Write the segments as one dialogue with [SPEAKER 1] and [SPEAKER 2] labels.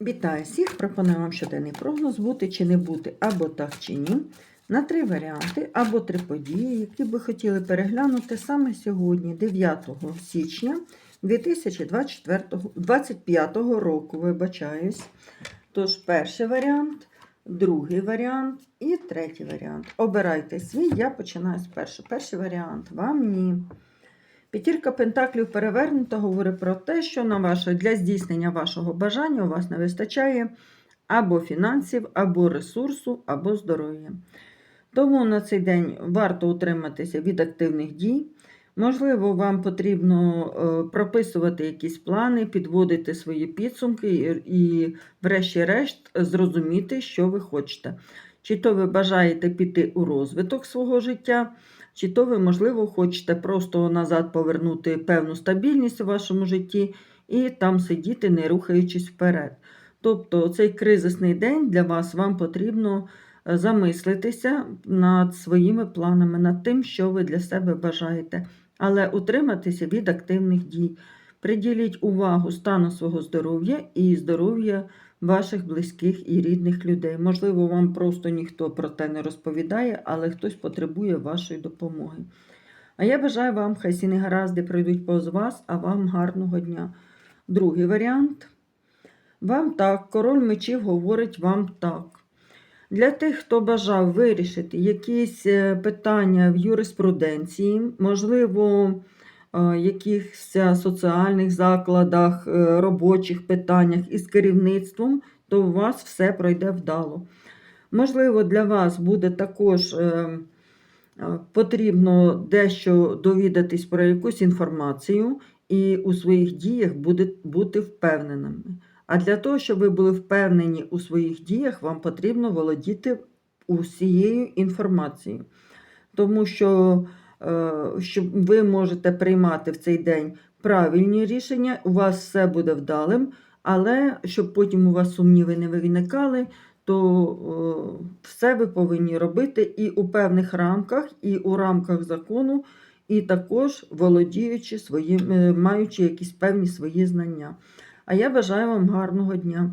[SPEAKER 1] Вітаю всіх! Пропоную вам щоденний прогноз бути чи не бути, або так чи ні, на три варіанти, або три події, які би хотіли переглянути саме сьогодні, 9 січня 2025 року. Вибачаюсь. Тож, перший варіант, другий варіант і третій варіант. Обирайте свій, я починаю з першого. Перший варіант вам ні. П'ятірка пентаклів перевернута говорить про те, що на ваше, для здійснення вашого бажання у вас не вистачає або фінансів, або ресурсу, або здоров'я. Тому на цей день варто утриматися від активних дій. Можливо, вам потрібно е, прописувати якісь плани, підводити свої підсумки і, і, врешті-решт, зрозуміти, що ви хочете. Чи то ви бажаєте піти у розвиток свого життя, чи то ви, можливо, хочете просто назад повернути певну стабільність у вашому житті і там сидіти, не рухаючись вперед. Тобто цей кризисний день для вас вам потрібно е, замислитися над своїми планами, над тим, що ви для себе бажаєте, але утриматися від активних дій. Приділіть увагу стану свого здоров'я і здоров'я ваших близьких і рідних людей. Можливо, вам просто ніхто про те не розповідає, але хтось потребує вашої допомоги. А я бажаю вам, хай всі негаразди пройдуть повз вас, а вам гарного дня. Другий варіант. Вам так, король мечів говорить вам так. Для тих, хто бажав вирішити якісь е, питання в юриспруденції, можливо, якихось соціальних закладах, е, робочих питаннях із керівництвом, то у вас все пройде вдало. Можливо, для вас буде також е, е, потрібно дещо довідатись про якусь інформацію і у своїх діях буде, бути впевненими. А для того, щоб ви були впевнені у своїх діях, вам потрібно володіти усією інформацією. Тому що, е, що ви можете приймати в цей день правильні рішення, у вас все буде вдалим, але щоб потім у вас сумніви не виникали, то е, все ви повинні робити і у певних рамках, і у рамках закону, і також володіючи своїм, е, маючи якісь певні свої знання. А я бажаю вам гарного дня.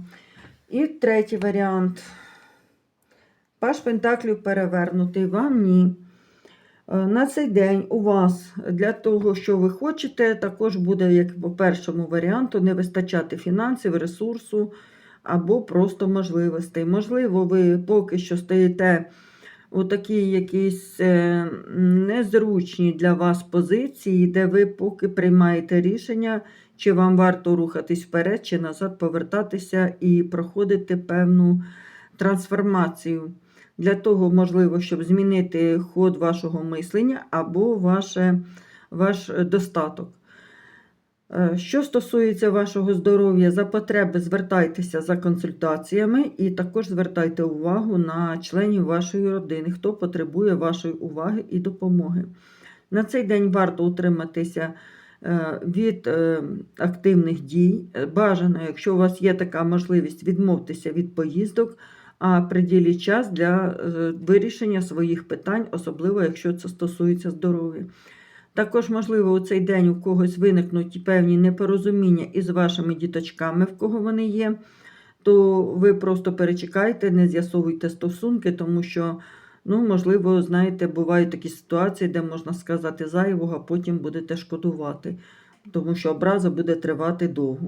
[SPEAKER 1] І третій варіант. Паш Пентаклів перевернутий, вам ні. Е, На цей день у вас для того, що ви хочете, також буде, як по першому варіанту, не вистачати фінансів, ресурсу або просто можливостей. Можливо, ви поки що стоїте у такій якійсь е, незручній для вас позиції, де ви поки приймаєте рішення, чи вам варто рухатись вперед, чи назад повертатися і проходити певну трансформацію. Для того, можливо, щоб змінити ход вашого мислення або ваше, ваш достаток. Е, Що стосується вашого здоров'я, за потреби звертайтеся за консультаціями і також звертайте увагу на членів вашої родини, хто потребує вашої уваги і допомоги. На цей день варто утриматися е, від е, активних дій. Бажано, якщо у вас є така можливість, відмовтеся від поїздок, а приділіть час для е, вирішення своїх питань, особливо якщо це стосується здоров'я. Також, можливо, у цей день у когось виникнуть певні непорозуміння із вашими діточками, в кого вони є, то ви просто перечекайте, не з'ясовуйте стосунки, тому що, ну, можливо, знаєте, бувають такі ситуації, де можна сказати зайвого, а потім будете шкодувати, тому що образа буде тривати довго.